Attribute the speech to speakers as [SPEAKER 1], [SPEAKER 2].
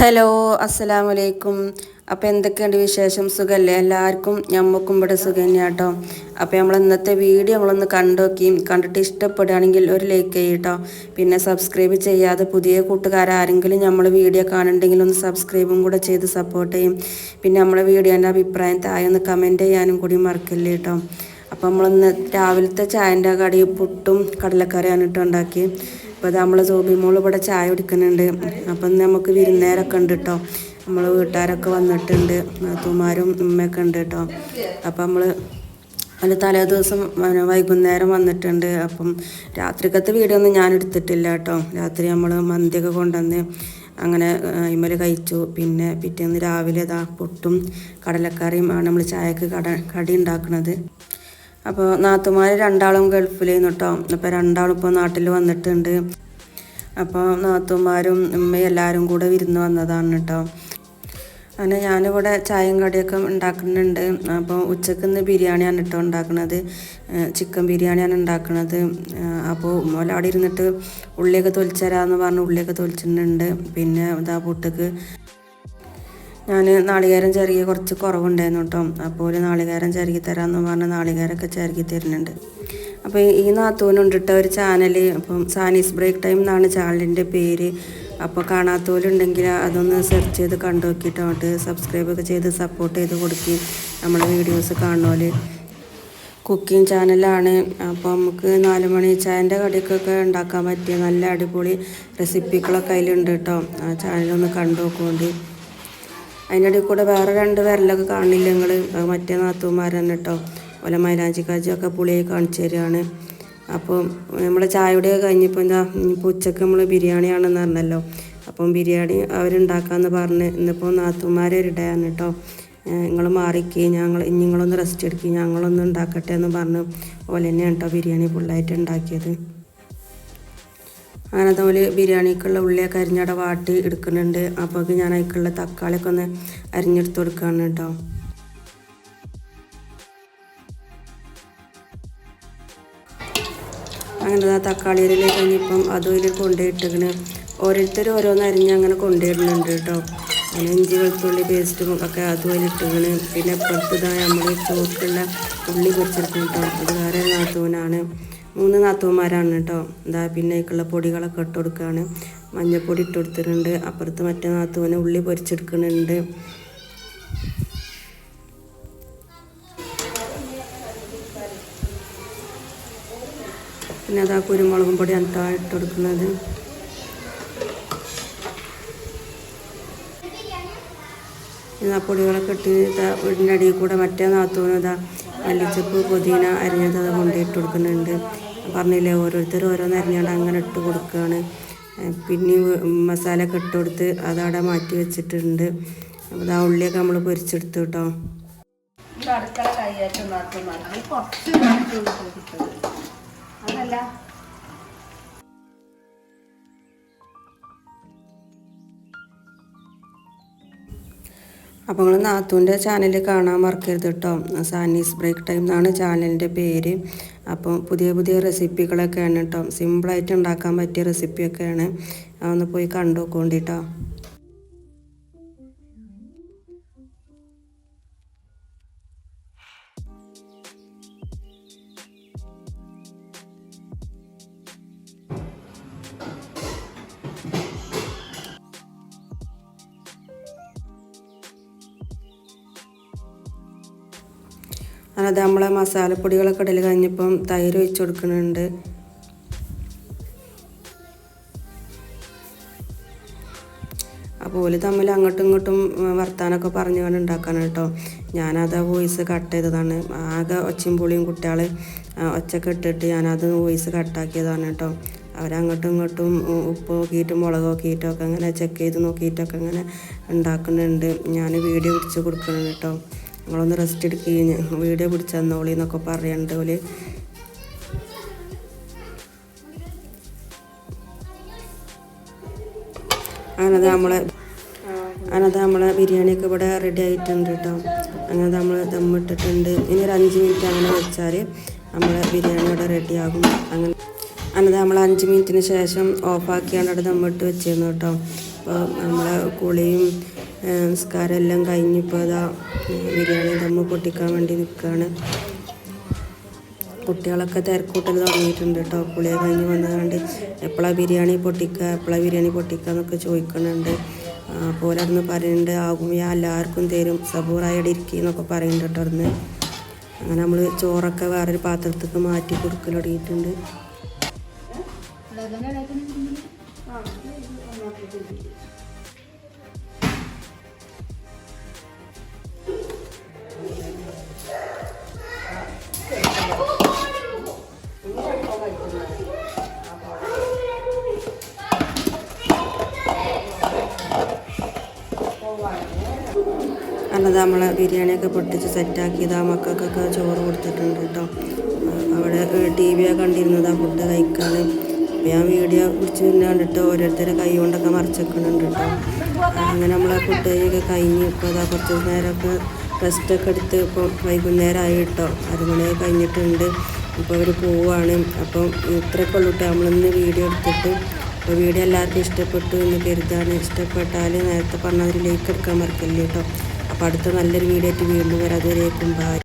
[SPEAKER 1] Hello അസ്സലാമു വലൈക്കും അപ്പോൾ എന്തൊക്കെയുണ്ട് വിശേഷം? സുഖമല്ലേ എല്ലാവർക്കും ഞമ്മക്കും ഇവിടെ സുഖം തന്നെയാട്ടോ അപ്പോൾ നമ്മൾ ഇന്നത്തെ വീഡിയോ നമ്മളൊന്ന് കണ്ടുനോക്കിയും കണ്ടിട്ട് ഇഷ്ടപ്പെടുകയാണെങ്കിൽ ഒരു ലൈക്ക് ചെയ്യട്ടോ. പിന്നെ സബ്സ്ക്രൈബ് ചെയ്യാതെ പുതിയ കൂട്ടുകാരാരെങ്കിലും നമ്മൾ വീഡിയോ കാണുന്നുണ്ടെങ്കിൽ ഒന്ന് സബ്സ്ക്രൈബും കൂടെ ചെയ്ത് സപ്പോർട്ട് ചെയ്യും. പിന്നെ നമ്മളെ വീഡിയോന്റെ അഭിപ്രായം താഴെ ഒന്ന് കമന്റ് ചെയ്യാനും കൂടി മറക്കില്ല കേട്ടോ അപ്പോൾ നമ്മളിന്ന് രാവിലത്തെ ചായന്റെ കടി പുട്ടും കടലക്കറിയാണ് കേട്ടോ ഉണ്ടാക്കി അപ്പോൾ നമ്മൾ സോബി മോൾ ഇവിടെ ചായ കുടിക്കുന്നുണ്ട്. അപ്പം നമുക്ക് വിരുന്നേരൊക്കെ ഉണ്ട് കേട്ടോ നമ്മൾ വീട്ടുകാരൊക്കെ വന്നിട്ടുണ്ട്. നാത്തുമാരും ഉമ്മയൊക്കെ ഉണ്ട് കേട്ടോ അപ്പം നമ്മൾ അതിൽ തലേ ദിവസം വൈകുന്നേരം വന്നിട്ടുണ്ട്. അപ്പം രാത്രിക്കത്തെ വീഡിയോ ഒന്നും ഞാൻ എടുത്തിട്ടില്ല കേട്ടോ രാത്രി നമ്മൾ മന്തിയൊക്കെ കൊണ്ടുവന്ന് അങ്ങനെ ഇമ്മൽ കഴിച്ചു. പിന്നെ പിറ്റേന്ന് രാവിലെ ഇതാ പൊട്ടും കടലക്കറിയും ആണ് നമ്മൾ ചായക്ക് കട കടി ഉണ്ടാക്കുന്നത് അപ്പോൾ നാത്തുമാർ രണ്ടാളും ഗൾഫിലേന്ന് കേട്ടോ അപ്പോൾ രണ്ടാളും ഇപ്പോൾ നാട്ടിൽ വന്നിട്ടുണ്ട്. അപ്പോൾ നാത്തുമാരും ഉമ്മയും എല്ലാവരും കൂടെ വിരുന്ന് വന്നതാണ് കേട്ടോ അങ്ങനെ ഞാനിവിടെ ചായയും കടിയൊക്കെ ഉണ്ടാക്കുന്നുണ്ട്. അപ്പോൾ ഉച്ചയ്ക്ക് ഇന്ന് ബിരിയാണിയാണ് കേട്ടോ ഉണ്ടാക്കുന്നത് ചിക്കൻ ബിരിയാണിയാണ് ഉണ്ടാക്കുന്നത് അപ്പോൾ മോല അവിടെ ഇരുന്നിട്ട് ഉള്ളിയൊക്കെ തൊലിച്ചു തരാമെന്ന് പറഞ്ഞ് ഉള്ളിയൊക്കെ തൊലിച്ചിട്ടുണ്ട്. പിന്നെ ഇതാ പുട്ടക്ക് ഞാൻ നാളികേരം ചെറിയ കുറച്ച് കുറവുണ്ടായിരുന്നു കേട്ടോ. അപ്പോൾ ഒരു നാളികേരം ചെറുകി തരാമെന്ന് പറഞ്ഞ് നാളികേരമൊക്കെ ചെറുകി തരുന്നുണ്ട്. അപ്പോൾ ഈ നാത്തൂനുണ്ടിട്ട ഒരു ചാനൽ അപ്പം സാനീസ് ബ്രേക്ക് ടൈം എന്നാണ് ചാനലിന്റെ പേര്. അപ്പോൾ കാണാത്തവരുണ്ടെങ്കിൽ അതൊന്ന് സെർച്ച് ചെയ്ത് കണ്ടു നോക്കിയിട്ട് അങ്ങോട്ട് സബ്സ്ക്രൈബ് ഒക്കെ ചെയ്ത് സപ്പോർട്ട് ചെയ്ത് കൊടുക്കുകയും നമ്മളെ വീഡിയോസ് കാണുമല്ലോ കുക്കിംഗ് ചാനലാണ് അപ്പോൾ നമുക്ക് നാല് മണി ചായന്റെ കടിക്കൊക്കെ ഉണ്ടാക്കാൻ പറ്റിയ നല്ല അടിപൊളി റെസിപ്പികളൊക്കെ അതിലുണ്ട് കേട്ടോ. ആ ചാനലൊന്ന് കണ്ടു നോക്കുകൊണ്ട് അതിന്റെ ഇടയിൽ കൂടെ വേറെ രണ്ട് വിരലൊക്കെ കാണില്ല നിങ്ങൾ മറ്റേ നാത്തൂമാരാണ് കേട്ടോ ഓല മൈലാഞ്ചി കാജിയൊക്കെ പുളിയെ കാണിച്ചു തരികയാണ് അപ്പോൾ നമ്മളെ ചായയുടെ കഴിഞ്ഞപ്പോൾ എന്താ ഇപ്പോൾ ഉച്ചയ്ക്ക് നമ്മൾ ബിരിയാണിയാണെന്ന് പറഞ്ഞല്ലോ. അപ്പം ബിരിയാണി അവരുണ്ടാക്കാമെന്ന് പറഞ്ഞ് ഇന്നിപ്പോൾ നാത്തുമാരെ ആണ് കേട്ടോ നിങ്ങൾ മാറിക്കുക ഞങ്ങൾ നിങ്ങളൊന്ന് റെസ്റ്റ് എടുക്കുക ഞങ്ങളൊന്ന് ഉണ്ടാക്കട്ടെ എന്ന് പറഞ്ഞ് ഓലെന്നെയാണ് കേട്ടോ ബിരിയാണി ഫുള്ളായിട്ട് ഉണ്ടാക്കിയത്. അങ്ങനെ അതുപോലെ ബിരിയാണിക്കുള്ള ഉള്ളിയൊക്കെ അരിഞ്ഞട വാട്ടി എടുക്കുന്നുണ്ട്. അപ്പോൾ ഞാൻ അതിക്കുള്ള തക്കാളിയൊക്കെ ഒന്ന് അരിഞ്ഞെടുത്ത് കൊടുക്കുകയാണ് കേട്ടോ അങ്ങനെ തക്കാളിയിലേക്ക് ഇനിയിപ്പം അതും ഇതിൽ കൊണ്ടുപോയിട്ടിങ്ങനെ ഓരോരുത്തരും ഓരോന്ന് അരിഞ്ഞ് അങ്ങനെ കൊണ്ടുപോയിടുന്നുണ്ട് കേട്ടോ അങ്ങനെ ഇഞ്ചി വെളുത്തുള്ളി പേസ്റ്റും ഒക്കെ അതുപോലെ ഇട്ടിങ്ങനെ പിന്നെ പുറത്തതായ നമ്മൾ ചോറുക്കുള്ള ഉള്ളി പൊരിച്ചെടുക്കും കേട്ടോ അത് വേറെ നാത്തൂനാണ്. മൂന്ന് നാത്തൂന്മാരാണ് കേട്ടോ. എന്താ പിന്നെ പൊടികളൊക്കെ ഇട്ട് കൊടുക്കുകയാണ് മഞ്ഞൾപ്പൊടി ഇട്ട് കൊടുത്തിട്ടുണ്ട്. അപ്പുറത്ത് മറ്റേ നാത്തൂന് ഉള്ളി പൊരിച്ചെടുക്കുന്നുണ്ട്. പിന്നെ അതാ കുരുമുളകും പൊടി കേട്ടോ ഇട്ട് കൊടുക്കുന്നത്. പൊടികളൊക്കെ ഇട്ട് വീടിന്റെ അടിയിൽ കൂടെ മറ്റേ നാത്തൂന് ഇതാ മല്ലിച്ചപ്പ് പുതിന അരിഞ്ഞത് അത് കൊണ്ടിട്ട് കൊടുക്കുന്നുണ്ട്. പറഞ്ഞില്ലേ ഓരോരുത്തർ ഓരോന്ന് അരിഞ്ഞുകൊണ്ട് അങ്ങനെ ഇട്ട് കൊടുക്കുകയാണ് പിന്നെ മസാല ഒക്കെ ഇട്ട് കൊടുത്ത് അതവിടെ മാറ്റി വെച്ചിട്ടുണ്ട്. അപ്പോൾ ആ ഉള്ളിയൊക്കെ നമ്മൾ പൊരിച്ചെടുത്തു കേട്ടോ.
[SPEAKER 2] അപ്പം അടുക്കള കൈയേറ്റം കുറച്ച് മാറ്റി കൊടുത്തത് അതല്ല.
[SPEAKER 1] അപ്പോൾ നിങ്ങൾ നാത്തൂന്റെ ചാനൽ കാണാൻ മറക്കരുത് കേട്ടോ. സാനീസ് ബ്രേക്ക് ടൈം എന്നാണ് ചാനലിന്റെ പേര്. അപ്പോൾ പുതിയ പുതിയ റെസിപ്പികളൊക്കെയാണ് കേട്ടോ സിമ്പിളായിട്ട് ഉണ്ടാക്കാൻ പറ്റിയ റെസിപ്പിയൊക്കെയാണ്. അതൊന്ന് പോയി കണ്ടു നോക്കോണ്ടിട്ടോ അത് നമ്മളെ മസാലപ്പൊടികളൊക്കെ ഇടൽ കഴിഞ്ഞപ്പം തൈര് ഒഴിച്ച് കൊടുക്കുന്നുണ്ട് അപ്പോൾ ഓൽ തമ്മിൽ അങ്ങോട്ടും ഇങ്ങോട്ടും വർത്താനൊക്കെ പറഞ്ഞുകൊണ്ട് ഉണ്ടാക്കാനാണ് കേട്ടോ. ഞാനത് ആ വോയിസ് കട്ട് ചെയ്തതാണ്. ആകെ ഒച്ചയും പുളിയും കുട്ടികൾ ഒച്ചക്കെ ഇട്ടിട്ട് ഞാനത് വോയിസ് കട്ടാക്കിയതാണ് കേട്ടോ. അവരങ്ങോട്ടും ഇങ്ങോട്ടും ഉപ്പ് നോക്കിയിട്ടും മുളക് നോക്കിയിട്ടും ഒക്കെ അങ്ങനെ ചെക്ക് ചെയ്ത് നോക്കിയിട്ടൊക്കെ അങ്ങനെ ഉണ്ടാക്കുന്നുണ്ട്. ഞാൻ വീഡിയോ പിടിച്ച് കൊടുക്കുന്നുണ്ട് കേട്ടോ. നിങ്ങളൊന്ന് റെസ്റ്റ് എടുക്കുകയും വീഡിയോ പിടിച്ച് തന്നോളി എന്നൊക്കെ പറയുന്നുണ്ട് ഓൽ. അങ്ങനത് നമ്മളെ അങ്ങനത് നമ്മളെ ബിരിയാണിയൊക്കെ ഇവിടെ റെഡി ആയിട്ടുണ്ട് കേട്ടോ അങ്ങനെ നമ്മൾ ദമ്മിട്ടിട്ടുണ്ട് ഇനി ഒരു അഞ്ച് മിനിറ്റ് അങ്ങനെ വെച്ചാൽ നമ്മളെ ബിരിയാണി ഇവിടെ റെഡി ആകും. അങ്ങനെ അങ്ങനത് നമ്മൾ അഞ്ച് മിനിറ്റിന് ശേഷം ഓഫാക്കിയാണ് അവിടെ ദമ്മിട്ട് വെച്ചിരുന്നു കേട്ടോ അപ്പോൾ നമ്മളെ കുളിയും ആ, നിസ്കാരം എല്ലാം കഴിഞ്ഞിപ്പോൾ അതാ ബിരിയാണി ദമ്മ് പൊട്ടിക്കാൻ വേണ്ടി നിൽക്കുകയാണ് കുട്ടികളൊക്കെ തിരക്കൂട്ടൽ തുടങ്ങിയിട്ടുണ്ട് കേട്ടോ. പുളിയെ കഴിഞ്ഞ് വന്നതുകൊണ്ട് എപ്പോഴാണ് ബിരിയാണി പൊട്ടിക്കുക എപ്പോഴാണ് ബിരിയാണി പൊട്ടിക്കുക എന്നൊക്കെ ചോദിക്കുന്നുണ്ട് അപ്പോൾ പറയുന്നുണ്ട് ആകും ഞാൻ എല്ലാവർക്കും തരും. സബൂറായിട്ട് ഇരിക്കുക എന്നൊക്കെ പറയുന്നുണ്ട് കേട്ടോ അവിടുന്ന്. അങ്ങനെ നമ്മൾ ചോറൊക്കെ വേറൊരു പാത്രത്തേക്ക് മാറ്റി കൊടുക്കൽ തുടങ്ങിയിട്ടുണ്ട്. അല്ലാതെ നമ്മൾ ബിരിയാണിയൊക്കെ പൊട്ടിച്ച് സെറ്റാക്കിയത് ആ മക്കൾക്കൊക്കെ ചോറ് കൊടുത്തിട്ടുണ്ട് കേട്ടോ. അവിടെ ടി കണ്ടിരുന്നത് ആ ഫുഡ് കഴിക്കാൻ ഞാൻ വീഡിയോ പിടിച്ച് പിന്നെ കണ്ടിട്ട് ഓരോരുത്തരെ കൈ കൊണ്ടൊക്കെ മറിച്ചെക്കുന്നുണ്ട് കേട്ടോ. അങ്ങനെ നമ്മളെ ഫുഡ് കഴിയൊക്കെ കഴിഞ്ഞ് ഇപ്പോൾ അതാ കുറച്ച് നേരമൊക്കെ റെസ്റ്റൊക്കെ എടുത്ത് ഇപ്പോൾ വൈകുന്നേരമായി കേട്ടോ. അരമണിയൊക്കെ കഴിഞ്ഞിട്ടുണ്ട്. ഇപ്പോൾ അവർ പോവുകയാണ് അപ്പം ഇത്രയൊക്കെ ഉള്ളൂ കേട്ടോ. നമ്മളിന്ന് വീഡിയോ എടുത്തിട്ട്. അപ്പോൾ വീഡിയോ എല്ലാവർക്കും ഇഷ്ടപ്പെട്ടു എന്ന് കരുതാണ്. ഇഷ്ടപ്പെട്ടാൽ നേരത്തെ പറഞ്ഞ ഒരു ലൈക്ക് എടുക്കാൻ മറക്കല്ലേ കേട്ടോ. അപ്പോൾ അടുത്ത നല്ലൊരു വീഡിയോ ആയിട്ട് വീണ്ടും വരാം. അതുവരേക്കും ബൈ